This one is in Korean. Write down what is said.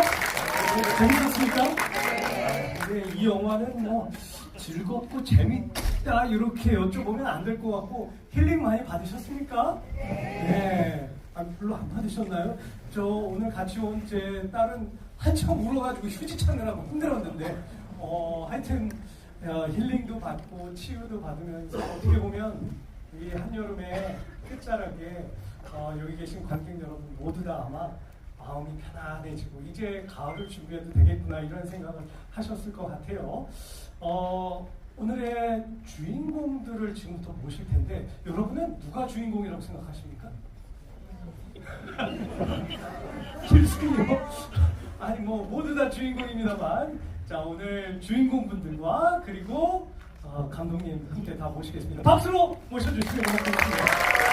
네, 재밌었습니까? 네, 이 영화는 뭐 즐겁고 재밌다 이렇게 여쭤보면 안 될 것 같고 힐링 많이 받으셨습니까? 네. 아, 별로 안 받으셨나요? 저 오늘 같이 온 제 딸은 한참 울어가지고 휴지 찾느라고 힘들었는데 어, 하여튼 어, 힐링도 받고 치유도 받으면서 어떻게 보면 이 한여름의 끝자락에 어, 여기 계신 관객 여러분 모두 다 아마 마음이 편안해지고 이제 가을을 준비해도 되겠구나 이런 생각을 하셨을 것 같아요. 어, 오늘의 주인공들을 지금부터 모실 텐데 여러분은 누가 주인공이라고 생각하십니까? 실수요? 아니 뭐 모두 다 주인공입니다만 자 오늘 주인공분들과 그리고 어, 감독님 함께 다 모시겠습니다. 박수로 모셔주시면 고맙겠습니다.